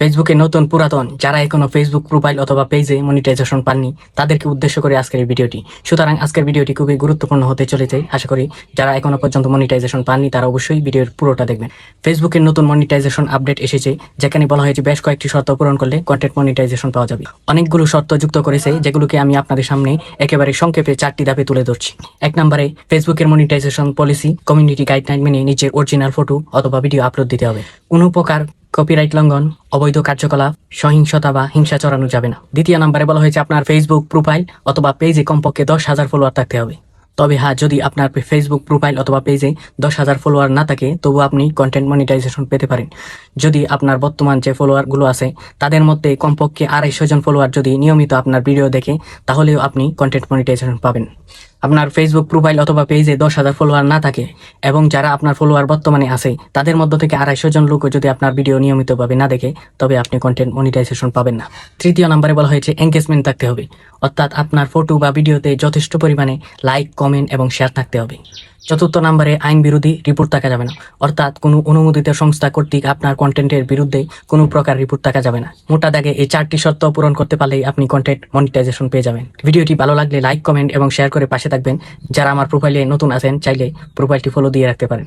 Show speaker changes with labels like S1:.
S1: ফেসবুকে নতুন পুরাতন, যারা এখনও ফেসবুক প্রোফাইল অথবা পেজে মনিটাইজেশন পাননি, তাদেরকে উদ্দেশ্য করে আজকের ভিডিওটি। সুতরাং আজকের ভিডিওটি খুবই গুরুত্বপূর্ণ হতে চলেছে। আশা করি যারা এখনও পর্যন্ত মনিটাইজেশন পাননি, তারা অবশ্যই ভিডিওর পুরোটা দেখবেন। ফেসবুকের নতুন মনিটাইজেশন আপডেট এসেছে, যেখানে বলা হয়েছে বেশ কয়েকটি শর্ত পূরণ করলে কন্টেন্ট মনিটাইজেশন পাওয়া যাবে। অনেকগুলো শর্ত যুক্ত করেছে, যেগুলোকে আমি আপনাদের সামনে একেবারে সংক্ষেপে চারটি ধাপে তুলে ধরছি। এক নম্বরে ফেসবুকের মনিটাইজেশন পলিসি কমিউনিটি গাইডলাইন মেনে নিজের অরিজিনাল ফটো অথবা ভিডিও আপলোড দিতে হবে। কোনো প্রকার কপিরাইট লঙ্ঘন, অবৈধ কার্যকলাপ, সহিংসতা বা হিংসা চড়ানো যাবে না। দ্বিতীয় নাম্বারে বলা হয়েছে আপনার ফেসবুক প্রোফাইল অথবা পেজে কমপক্ষে দশ হাজার ফলোয়ার থাকতে হবে। তবে হ্যাঁ যদি আপনার ফেসবুক প্রোফাইল অথবা পেজে দশ হাজার ফলোয়ার না থাকে, তবু আপনি কন্টেন্ট মনিটাইজেশন পেতে পারেন। যদি আপনার বর্তমান যে ফলোয়ারগুলো আছে, তাদের মধ্যে কমপক্ষে আড়াইশো জন ফলোয়ার যদি নিয়মিত আপনার ভিডিও দেখে, তাহলেও আপনি কন্টেন্ট মনিটাইজেশন পাবেন। আপনার ফেসবুক প্রোফাইল অথবা পেজে দশ হাজার ফলোয়ার না থাকে এবং যারা আপনার ফলোয়ার বর্তমানে আছে, তাদের মধ্য থেকে আড়াইশো জন লোকও যদি আপনার ভিডিও নিয়মিতভাবে না দেখে, তবে আপনি কন্টেন্ট মনিটাইজেশন পাবেন না। তৃতীয় নম্বরে বলা হয়েছে এঙ্গেজমেন্ট থাকতে হবে। অর্থাৎ আপনার ফটো বা ভিডিওতে যথেষ্ট পরিমাণে লাইক কমেন্ট এবং শেয়ার থাকতে হবে। চতুর্থ নম্বরে আইন বিরোধী রিপোর্ট থাকা যাবে না। অর্থাৎ কোনো অনুমোদিত সংস্থা কর্তৃক আপনার কন্টেন্টের বিরুদ্ধে কোনো প্রকার রিপোর্ট থাকা যাবে না। মোটা দাগে এই চারটি শর্ত পূরণ করতে পারলেই আপনি কন্টেন্ট মনিটাইজেশন পেয়ে যাবেন। ভিডিওটি ভালো লাগলে লাইক কমেন্ট এবং শেয়ার করে পাশে থাকবেন। যারা আমার প্রোফাইলে নতুন আছেন, চাইলে প্রোফাইলটি ফলো দিয়ে রাখতে পারেন।